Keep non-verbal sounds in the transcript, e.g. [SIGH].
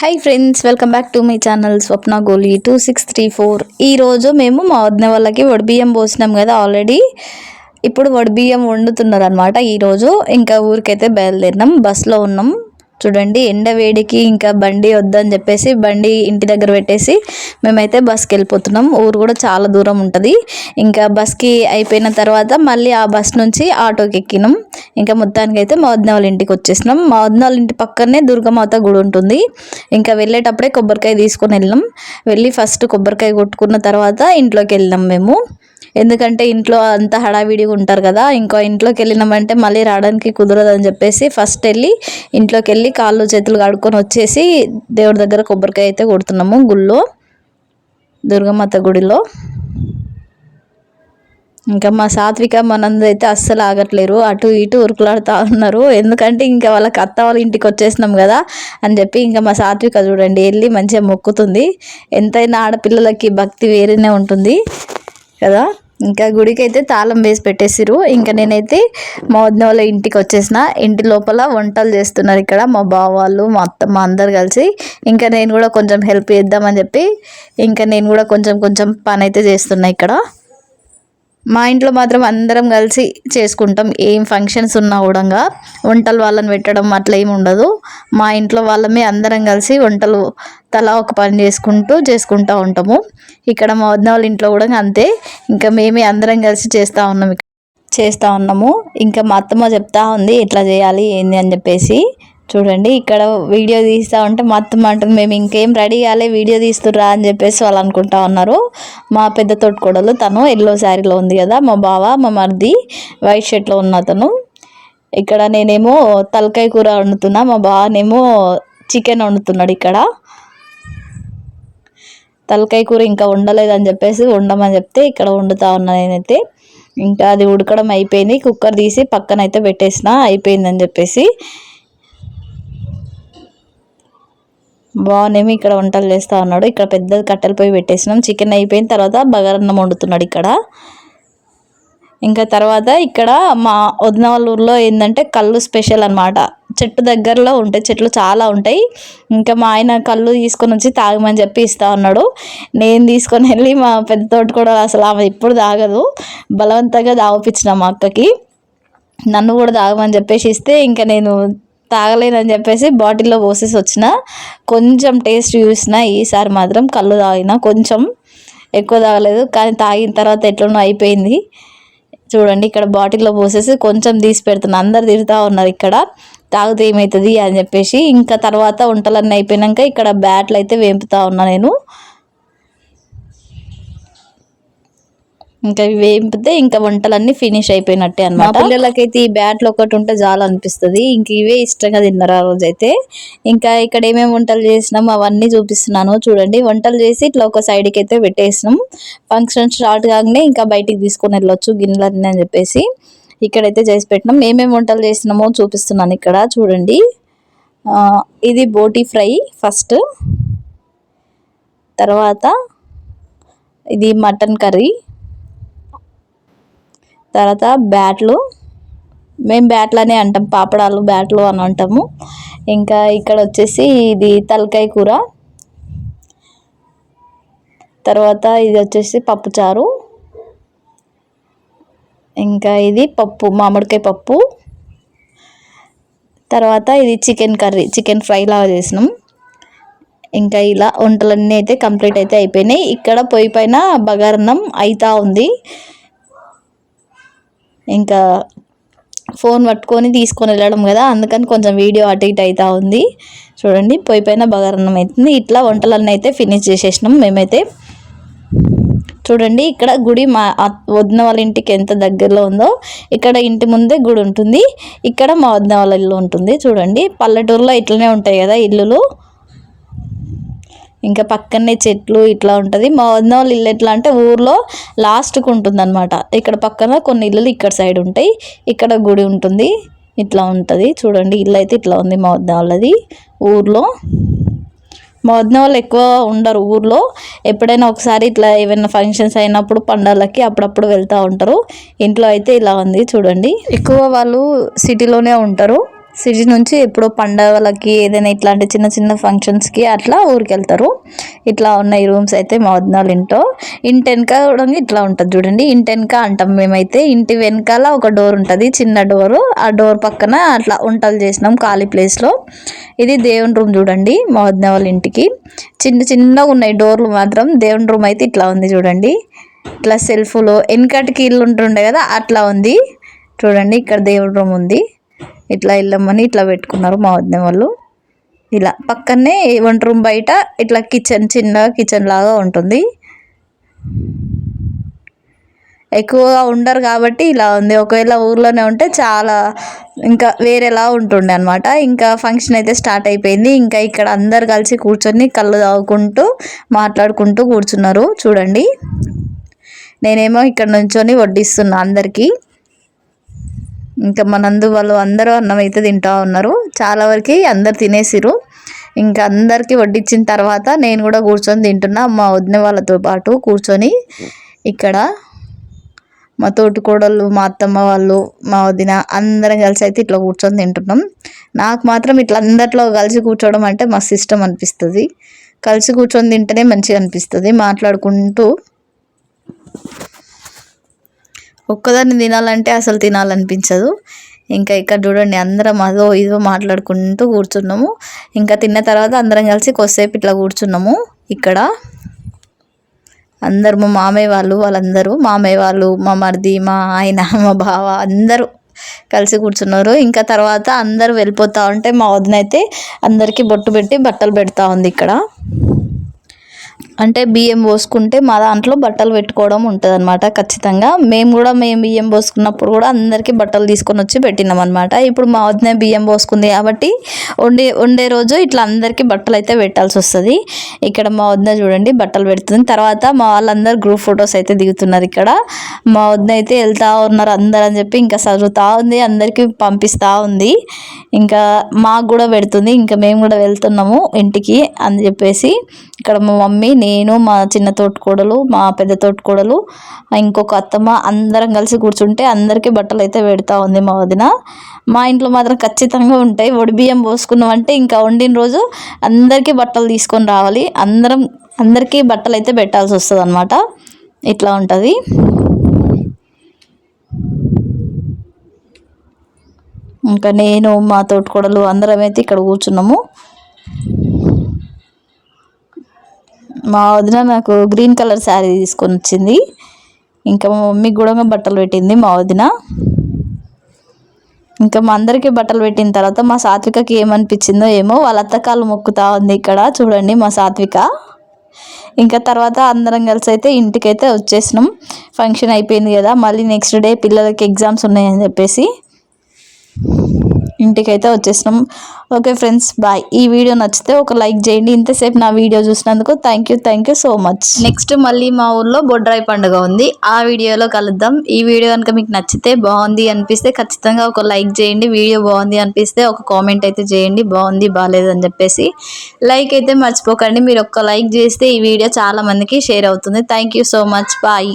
Hi friends welcome back to my channel Swapna Goli two six three four ఈరోజు మేము మా వదిన వాళ్ళకి వడిబియ్యం పోసినాం కదా ఆల్రెడీ ఇప్పుడు వడిబియ్యం వండుతున్నారు అనమాట ఈరోజు ఇంకా ఊరికైతే బయలుదేరినాం బస్లో ఉన్నాం. చూడండి ఎండ వేడికి ఇంకా బండి వద్దని చెప్పేసి బండి ఇంటి దగ్గర పెట్టేసి మేమైతే బస్కి వెళ్ళిపోతున్నాం. ఊరు కూడా చాలా దూరం ఉంటుంది. ఇంకా బస్కి అయిపోయిన తర్వాత మళ్ళీ ఆ బస్ నుంచి ఆటోకి ఎక్కినాం. ఇంకా మొత్తానికి అయితే మా వదిన వాళ్ళ ఇంటికి వచ్చేసినాం. మా వదిన వాళ్ళ ఇంటి పక్కనే దుర్గమాత గుడి ఉంటుంది. ఇంకా వెళ్ళేటప్పుడే కొబ్బరికాయ తీసుకొని వెళ్ళినాం. వెళ్ళి ఫస్ట్ కొబ్బరికాయ కొట్టుకున్న తర్వాత ఇంట్లోకి వెళ్ళినాం మేము. ఎందుకంటే ఇంట్లో అంత హడావిడిగా ఉంటారు కదా ఇంకో ఇంట్లోకి వెళ్ళినామంటే మళ్ళీ రావడానికి కుదరదు అని చెప్పేసి ఫస్ట్ వెళ్ళి ఇంట్లోకి వెళ్ళి కాళ్ళు చేతులు కడుక్కొని వచ్చేసి దేవుడి దగ్గర కొబ్బరికాయ అయితే కొడుతున్నాము గుళ్ళో దుర్గమాత గుడిలో. ఇంకా మా సాత్విక మనందైతే అయితే అస్సలు ఆగట్లేరు. అటు ఇటు ఉరుకులాడుతూ ఉన్నారు. ఎందుకంటే ఇంకా వాళ్ళకి అత్త వాళ్ళ ఇంటికి వచ్చేసినాం కదా అని చెప్పి ఇంకా మా సాత్విక చూడండి వెళ్ళి మంచిగా మొక్కుతుంది. ఎంతైనా ఆడపిల్లలకి భక్తి వేరేనే ఉంటుంది కదా. ఇంకా గుడికి అయితే తాళం వేసి పెట్టేసిరు ఇంకా నేనైతే మా వదిన వాళ్ళ ఇంటికి వచ్చేసిన. ఇంటి లోపల వంటలు చేస్తున్నారు ఇక్కడ మా బావ వాళ్ళు మా అత్త మా అందరు కలిసి. ఇంకా నేను కూడా కొంచెం హెల్ప్ చేద్దామని చెప్పి ఇంకా నేను కూడా కొంచెం కొంచెం పని అయితే చేస్తున్నా ఇక్కడ. మా ఇంట్లో మాత్రం అందరం కలిసి చేసుకుంటాం. ఏం ఫంక్షన్స్ ఉన్నా కూడా వంటలు వాళ్ళని పెట్టడం అట్లా ఏమి ఉండదు. మా ఇంట్లో వాళ్ళమే అందరం కలిసి వంటలు తలా ఒక పని చేసుకుంటూ చేసుకుంటూ ఉంటాము. ఇక్కడ మా వదిన వాళ్ళ ఇంట్లో కూడా అంతే. ఇంకా మేమే అందరం కలిసి చేస్తూ ఉన్నాం. చేస్తూ ఉన్నాము. ఇంకా మా అత్తమ్మ చెప్తా ఉంది ఎట్లా చేయాలి ఏంది అని చెప్పేసి. చూడండి ఇక్కడ వీడియో తీస్తా ఉంటే మా అత్తమ్మ అంటుంది మేము ఇంకేం రెడీ కాలే వీడియో తీస్తుర్రా అని చెప్పేసి వాళ్ళు అనుకుంటా ఉన్నారు. మా పెద్ద తోటికోడలు తను ఎల్లో శారీలో ఉంది కదా మా బావ మా మరిది వైట్ షర్ట్లో ఉన్న అతను. ఇక్కడ నేనేమో తలకాయ కూర వండుతున్నా మా బావనేమో చికెన్ వండుతున్నాడు ఇక్కడ. తలకాయ కూర ఇంకా వండలేదని చెప్పేసి వండమని చెప్తే ఇక్కడ వండుతా ఉన్నా నేనైతే. ఇంకా అది ఉడకడం అయిపోయింది కుక్కర్ తీసి పక్కన అయితే పెట్టేసిన అయిపోయిందని చెప్పేసి. బాగునేమి ఇక్కడ వంటలు చేస్తా ఉన్నాడు. ఇక్కడ పెద్ద కట్టెల పొయ్యి పెట్టేసినాం. చికెన్ అయిపోయిన తర్వాత బగారన్నం వండుతున్నాడు ఇక్కడ. ఇంకా తర్వాత ఇక్కడ మా వదిన వాళ్ళ ఊర్లో ఏంటంటే కళ్ళు స్పెషల్ అనమాట చెట్టు దగ్గరలో ఉంటాయి చెట్లు చాలా ఉంటాయి. ఇంకా మా ఆయన కళ్ళు తీసుకొని వచ్చి తాగమని చెప్పి ఇస్తా ఉన్నాడు. నేను తీసుకొని వెళ్ళి మా పెద్ద తోట కూడా అసలు ఆమె ఇప్పుడు తాగదు. బలవంతంగా తాగిపించిన మా అక్కకి. నన్ను కూడా తాగమని చెప్పేసి ఇస్తే ఇంకా నేను తాగలేనని చెప్పేసి బాటిల్లో పోసేసి వచ్చిన కొంచెం టేస్ట్ చూసిన ఈసారి మాత్రం కళ్ళు తాగిన. కొంచెం ఎక్కువ తాగలేదు కానీ తాగిన తర్వాత ఎట్లనో అయిపోయింది. చూడండి ఇక్కడ బాటిల్లో పోసేసి కొంచెం తీసి పెడుతున్నా. అందరు తిరుగుతూ ఉన్నారు ఇక్కడ. తాగితే ఏమవుతుంది అని చెప్పేసి ఇంకా తర్వాత వంటలన్నీ అయిపోయినాక ఇక్కడ బ్యాట్లు అయితే వేపుతా ఉన్నా నేను. ఇంకా వేపితే ఇంకా వంటలన్నీ ఫినిష్ అయిపోయినట్టే అనమాట పిల్లలకైతే ఈ బ్యాట్లు ఒకటి ఉంటే చాలా అనిపిస్తుంది. ఇంక ఇవే ఇష్టంగా తిన్నారు ఆ రోజు అయితే ఇంకా ఇక్కడ ఏమేమి వంటలు చేసినాం అవన్నీ చూపిస్తున్నాను. చూడండి వంటలు చేసి ఇట్లా ఒక సైడ్కి అయితే పెట్టేసినాం. ఫంక్షన్ స్టార్ట్ కాగానే ఇంకా బయటికి తీసుకొని వెళ్ళొచ్చు గిన్నెలన్నీ అని చెప్పేసి. ఇక్కడైతే చేసి పెట్టినాం. ఏమేమి వంటలు చేసినామో చూపిస్తున్నాను ఇక్కడ. చూడండి. ఇది బోటీ ఫ్రై ఫస్ట్. తర్వాత ఇది మటన్ కర్రీ. తర్వాత బ్యాట్లు. మేము బ్యాట్లు అనే అంటాం పాపడాలు బ్యాట్లు అని అంటాము. ఇంకా ఇక్కడ వచ్చేసి ఇది తలకాయ కూర. తర్వాత ఇది వచ్చేసి పప్పుచారు ఇంకా ఇది పప్పు మామిడికాయ పప్పు. తర్వాత ఇది చికెన్ కర్రీ చికెన్ ఫ్రై లాగా చేసినాం. ఇంకా ఇలా వంటలన్నీ అయితే కంప్లీట్ అయితే అయిపోయినాయి. ఇక్కడ పొయ్యి పైన బగారన్నం అవుతా ఉంది. ఇంకా ఫోన్ పట్టుకొని తీసుకొని వెళ్ళడం కదా అందుకని కొంచెం వీడియో అటు ఇటు అవుతూ ఉంది. చూడండి పొయ్యి పైన బగారన్నం అవుతుంది ఇట్లా వంటలన్నీ అయితే ఫినిష్ చేసేసినాం మేమైతే. చూడండి ఇక్కడ గుడి మా వదిన వాళ్ళ ఇంటికి ఎంత దగ్గరలో ఉందో ఇక్కడ ఇంటి ముందే గుడి ఉంటుంది. ఇక్కడ మా వదిన వాళ్ళ ఇల్లు ఉంటుంది. చూడండి పల్లెటూరులో ఇట్లనే ఉంటాయి కదా ఇల్లులు. ఇంకా పక్కనే చెట్లు ఇట్లా ఉంటుంది. మా వదిన వాళ్ళ ఇల్లు ఎట్లా అంటే ఊర్లో లాస్ట్కు ఉంటుంది అనమాట ఇక్కడ పక్కన కొన్ని ఇల్లులు ఇక్కడ సైడ్ ఉంటాయి. ఇక్కడ గుడి ఉంటుంది. ఇట్లా ఉంటుంది. చూడండి ఇల్లు అయితే ఇట్లా ఉంది మా వదిన వాళ్ళది ఊర్లో. మా వదిన వాళ్ళు ఎక్కువ ఉండరు ఊర్లో. ఎప్పుడైనా ఒకసారి ఇట్లా ఏమైనా ఫంక్షన్స్ అయినప్పుడు పండగలకి అప్పుడప్పుడు వెళ్తూ ఉంటారు. ఇంట్లో అయితే ఇలా ఉంది చూడండి. ఎక్కువ వాళ్ళు సిటీలోనే ఉంటారు. సిటీ నుంచి ఎప్పుడో పండగలకి ఏదైనా ఇట్లాంటి చిన్న చిన్న ఫంక్షన్స్కి అట్లా ఊరికి వెళ్తారు ఇట్లా ఉన్నాయి రూమ్స్ అయితే మా వదినాలు ఇంటో ఇంటి వెనక కూడా ఇట్లా ఉంటుంది చూడండి. ఇంటి వెనక అంటాం మేమైతే. ఇంటి వెనకాల ఒక డోర్ ఉంటుంది చిన్న డోరు. ఆ డోర్ పక్కన అట్లా వంటలు చేసినాం ఖాళీ ప్లేస్లో. ఇది దేవుని రూమ్ చూడండి మా వదిన వాళ్ళ ఇంటికి. చిన్న చిన్నగా ఉన్నాయి డోర్లు మాత్రం. దేవుని రూమ్ అయితే ఇట్లా ఉంది చూడండి. ఇట్లా సెల్ఫ్లో. వెనకటికి ఇల్లు ఉంటుండే కదా అట్లా ఉంది. చూడండి ఇక్కడ దేవుడి రూమ్ ఉంది. ఇట్లా వెళ్ళమని ఇట్లా పెట్టుకున్నారు మా వదిన వాళ్ళు. ఇలా పక్కనే వంట రూమ్ బయట ఇట్లా కిచెన్ చిన్న కిచెన్ లాగా ఉంటుంది. ఎక్కువగా ఉండరు కాబట్టి ఇలా ఉంది. ఒకవేళ ఊర్లోనే ఉంటే చాలా ఇంకా వేరేలా ఉంటుండే అనమాట ఇంకా ఫంక్షన్ అయితే స్టార్ట్ అయిపోయింది. ఇంకా ఇక్కడ అందరు కలిసి కూర్చొని కళ్ళు తాగుకుంటూ మాట్లాడుకుంటూ కూర్చున్నారు. చూడండి. నేనేమో ఇక్కడ నుంచొని వడ్డిస్తున్నా అందరికీ. ఇంకా మనందు వాళ్ళు అందరూ అన్నం అయితే తింటూ ఉన్నారు. చాలా వరకు అందరు తినేసిరు ఇంకా అందరికీ వడ్డించిన తర్వాత నేను కూడా కూర్చొని తింటున్నా. మా వదిన వాళ్ళతో పాటు కూర్చొని ఇక్కడ మా తోటికోడళ్ళు మా అత్తమ్మ వాళ్ళు మా వదిన అందరం కలిసి అయితే ఇట్లా కూర్చొని తింటున్నాం. నాకు మాత్రం ఇట్లా అందరిలో కలిసి కూర్చోవడం అంటే మస్తు ఇష్టం అనిపిస్తుంది. కలిసి కూర్చొని తింటేనే మంచిగా అనిపిస్తుంది. మాట్లాడుకుంటూ ఒక్కదాన్ని తినాలంటే అసలు తినాలనిపించదు. ఇంకా ఇక్కడ చూడండి అందరం అదో ఇదో మాట్లాడుకుంటూ కూర్చున్నాము. ఇంకా తిన్న తర్వాత అందరం కలిసి కొద్దిసేపు ఇట్లా కూర్చున్నాము. ఇక్కడ అందరు మా మామయ్య వాళ్ళు వాళ్ళందరూ మామయ్య వాళ్ళు మా మరిది మా ఆయన [LAUGHS] మా బావ అందరూ కలిసి కూర్చున్నారు. ఇంకా తర్వాత అందరూ వెళ్ళిపోతూ ఉంటే మా వదిన అయితే అందరికీ బొట్టు పెట్టి బట్టలు పెడతా ఉంది ఇక్కడ. అంటే బియ్యం పోసుకుంటే మా దాంట్లో బట్టలు పెట్టుకోవడం ఉంటుంది అనమాట ఖచ్చితంగా. మేము కూడా మేము బియ్యం పోసుకున్నప్పుడు కూడా అందరికీ బట్టలు తీసుకొని వచ్చి పెట్టినాం అనమాట ఇప్పుడు మా వదిన బియ్యం పోసుకుంది కాబట్టి వండే వండే రోజు ఇట్లా అందరికీ బట్టలు అయితే పెట్టాల్సి వస్తుంది. ఇక్కడ మా వదిన చూడండి బట్టలు పెడుతుంది. తర్వాత మా వాళ్ళందరూ గ్రూప్ ఫొటోస్ అయితే దిగుతున్నారు ఇక్కడ. మా వదిన అయితే వెళ్తా ఉన్నారు అందరు అని చెప్పి ఇంకా చదువుతూ ఉంది అందరికీ పంపిస్తూ ఉంది. ఇంకా మాకు కూడా పెడుతుంది ఇంకా మేము కూడా వెళ్తున్నాము ఇంటికి అని చెప్పేసి. ఇక్కడ మా మమ్మీ నేను మా చిన్న తోటికోడలు మా పెద్ద తోటికోడలు ఇంకొక అత్తమ్మ అందరం కలిసి కూర్చుంటే అందరికీ బట్టలు అయితే పెడతా ఉంది మా వదిన. మా ఇంట్లో మాత్రం ఖచ్చితంగా ఉంటాయి. ఒడి బియ్యం పోసుకున్నామంటే ఇంకా వండిన రోజు అందరికీ బట్టలు తీసుకొని రావాలి. అందరం అందరికీ బట్టలు అయితే పెట్టాల్సి వస్తుంది అనమాట ఇట్లా ఉంటుంది. ఇంకా నేను మా తోటికోడలు అందరం అయితే ఇక్కడ కూర్చున్నాము. మా వదిన నాకు గ్రీన్ కలర్ శారీ తీసుకొని వచ్చింది. ఇంకా మా మమ్మీకి కూడా బట్టలు పెట్టింది మా వదిన. ఇంకా మా అందరికీ బట్టలు పెట్టిన తర్వాత మా సాత్వికకి ఏమనిపించిందో ఏమో వాళ్ళ అత్తకాలు మొక్కుతా ఉంది ఇక్కడ. చూడండి మా సాత్విక. ఇంకా తర్వాత అందరం కలిసి అయితే ఇంటికైతే వచ్చేసినాం. ఫంక్షన్ అయిపోయింది కదా మళ్ళీ నెక్స్ట్ డే పిల్లలకి ఎగ్జామ్స్ ఉన్నాయని చెప్పేసి. ఇంటికైతే వచ్చేసినాం. Okay friends bye. ఈ వీడియో నచ్చితే ఒక లైక్ చేయండి. ఇంతసేపు నా వీడియో చూసినందుకు thank you thank you so much next మళ్ళీ మా ఊర్లో బొడ్రాయి పండుగ ఉంది. ఆ వీడియోలో కలుద్దాం. ఈ వీడియో కనుక మీకు నచ్చితే బాగుంది అనిపిస్తే ఖచ్చితంగా ఒక లైక్ చేయండి. వీడియో బాగుంది అనిపిస్తే ఒక కామెంట్ అయితే చేయండి. బాగుంది బాగాలేదు అని చెప్పేసి. లైక్ అయితే మర్చిపోకండి. మీరు ఒక్క లైక్ చేస్తే ఈ వీడియో చాలా మందికి షేర్ అవుతుంది. Thank you so much bye